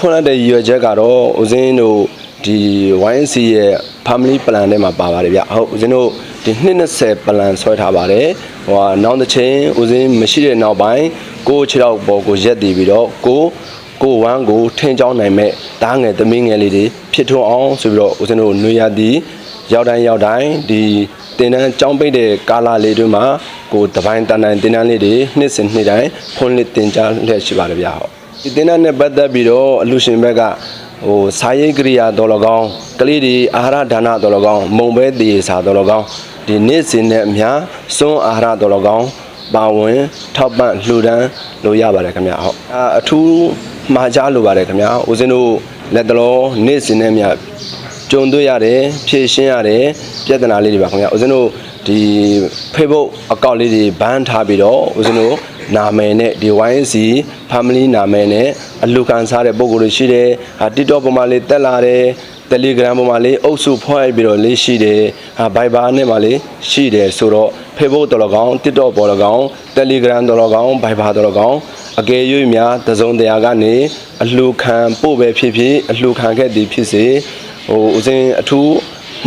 ဖွင့်လိုက်တဲ့ရည်ရွယ်ချက်ကတော့ဦးဇင်းတို့ဒီ YNC ရဲ့ family plan ထဲမှာပါပါတယ်ဗျဟုတ်ဦးဇင်းတို့ဒီ220 plan ဆွဲထားပါတယ်ဟိုဟာနောက်တစ်ချိန်ဦးဇင်းမရှိတဲ့နောက်ပိုင်းကိုယ့်ခြေထောက်ပေါ်ကိုရက်တည်ပြီးတော့ကိုယ်ကိုယ်ဝမ်းကိုထင်းချောင်းနိုင်မဲ့တားငယ်သမီးငယ်လေးတွေဖြစ်ထွန်းအောင်ဆိုပြီးတော့ဦးဇင်းတို့နှွေရသည်ရောက်တိုင်းရောက်တိုင်းဒီတင်တန်းကြောင်းပိတ်တဲ့ကာလာလေးတွေမှာကိုယ်တပိုင်းတန်တန်တင်တန်းလေးတွေနှစ်စဉ်နှစ်တိုင်းဖွင့်လှစ်တင်ကြားလျက်ရှိပါတယ်ဗျဟုတ် ဒီတင်တဲ့နဲ့ပတ်သက်ပြီးတော့အလူရှင်ဘက်ကဟိုစာရေးကရိယာတော်လကောင်းကလေးတွေအာဟာရဒါနတော်လကောင်းမုံပဲတည်စာတော်လကောင်းဒီနေ့စဉ်နဲ့အများစွန်းအာဟာရတော်လကောင်းပါဝင်ထောက်ပံ့လှူဒန်းလို့ရပါတယ်ခင်ဗျဟုတ်အာအထူးမှာကြားလိုပါတယ်ခင်ဗျဦးဇင်းတို့လက်တော်နေ့စဉ်နဲ့အများကြုံတွေ့ရတယ်ဖြည့်ရှင်းရတယ်ပြဿနာလေးတွေပါခင်ဗျဦးဇင်းတို့ဒီ Facebook အကောင့်လေးတွေဘန်းထားပြီးတော့ဦးဇင်းတို့ နာမည်နဲ့ဒီ YNC family နာမည်နဲ့အလူခံစားတဲ့ပုံကိုယ်တွေရှိတယ်ဟာ TikTok ပေါ်မှာလေးတက်လာတယ် Telegram ပေါ်မှာလေးအုပ်စုဖွဲ့ပြီးတော့လေးရှိတယ်ဟာ Viber နဲ့မှာလေးရှိတယ်ဆိုတော့ Facebook တော်လကောင် TikTok ပေါ်လကောင် Telegram တော်လကောင် Viber တော်လကောင်အကယ်၍များတစုံတရာကနေအလှခံပို့ပဲဖြစ်ဖြစ်အလှခံခဲ့သည်ဖြစ်စေဟိုဦးစင်းအထူး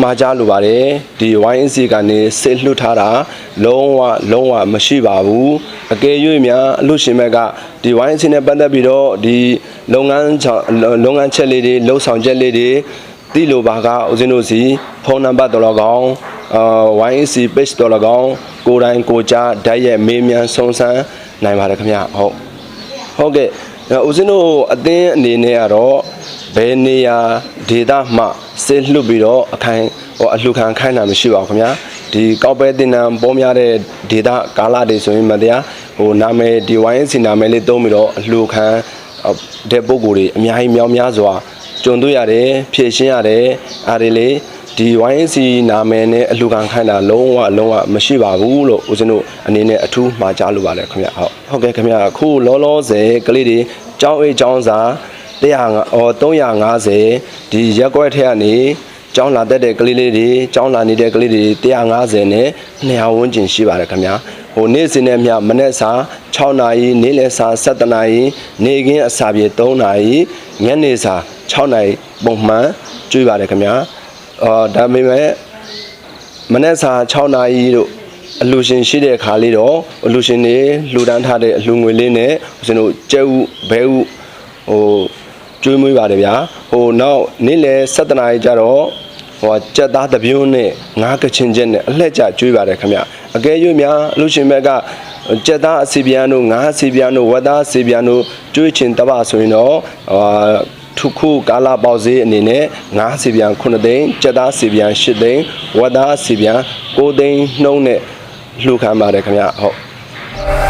မှားကြလိုပါတယ်ဒီ YNC ကနေစစ်လွတ်ထားတာလုံးဝလုံးဝမရှိပါဘူးအကယ်၍များအလို့ရှင်ဘက်ကဒီ YNC နဲ့ပတ်သက်ပြီးတော့ဒီလုပ်ငန်းချောင်းလုပ်ငန်းချက်လေးတွေလှုပ်ဆောင်ချက်လေးတွေတိလိုပါကဦးဇင်းတို့စီဖုန်းနံပါတ်တော်တော်ကောင်းအာ YNC page တော်တော်ကောင်းကိုယ်တိုင်ကိုယ်ကြားဓာတ်ရဲ့မေးမြန်းစုံစမ်းနိုင်ပါတယ်ခင်ဗျဟုတ်ဟုတ်ကဲ့အဲဦးဇင်းတို့အသင်းအနေနဲ့ကတော့ ဘယ်နေရာဒေသမှဆေးလွတ်ပြီးတော့အခိုင်ဟိုအလှခံခိုင်းတာမရှိပါဘူးခင်ဗျာဒီကောက်ပဲတင်နံပေါ်များတဲ့ဒေသကာလတွေဆိုရင်မတရားဟိုနာမည်ဒီ YNC နာမည်လေးသုံးပြီးတော့အလှခံတဲ့ပုံကိုယ်တွေအများကြီးမြောက်များစွာကြုံတွေ့ရတယ်ဖြည့်ရှင်းရတယ်အားတွေလေဒီ YNC နာမည်နဲ့အလှခံခိုင်းတာလုံးဝလုံးဝမရှိပါဘူးလို့ဦးဇင်းတို့အနေနဲ့အထူးမှာကြားလိုပါတယ်ခင်ဗျဟုတ်ဟုတ်ကဲ့ခင်ဗျအခုလောလောဆယ်ကလေးတွေကျောင်းအိတ်ကျောင်းစာ 100အော်350ဒီရက်ကွက်ထက်ကနေကျောင်းလာတက်တဲ့ကလေးလေးတွေကျောင်းလာနေတဲ့ကလေးတွေ150နဲ့200ဝန်းကျင်ရှိပါတယ်ခင်ဗျာဟိုနေ့စဉ်နဲ့မြမနေ့စာ6နာရီနေ့လယ်စာ7နာရီနေ့ကင်းအစာပြေ3နာရီညနေစာ6နာရီပုံမှန်ကျွေးပါတယ်ခင်ဗျာအော်ဒါပေမဲ့မနေ့စာ6နာရီတို့အလူရှင်ရှိတဲ့ခါလေးတော့အလူရှင်တွေလှူဒန်းထားတဲ့အလူငွေလေးနဲ့ဦးဇင်းတို့ကျဲဥဘဲဥဟို ကျွေးမွေးပါတယ်ဗျာဟိုနောက်နေ့လယ်7နာရီကျတော့ဟိုကြက်သားတစ်ပြုံးနဲ့ငါးကချင်ချက်နဲ့အလှက်ကျကျွေးပါတယ်ခင်ဗျအကယ်၍များအလူရှင်ဘက်ကကြက်သားအစီပြန်တို့ငါးအစီပြန်တို့ဝက်သားအစီပြန်တို့ကျွေးချင်တပဆိုရင်တော့ဟာထုခုကာလာပေါက်ဈေးအနေနဲ့ငါးစီပြန်9သိန်းကြက်သားစီပြန်10သိန်းဝက်သားစီပြန်9သိန်းနှုံးနဲ့လှူခံပါတယ်ခင်ဗျဟုတ်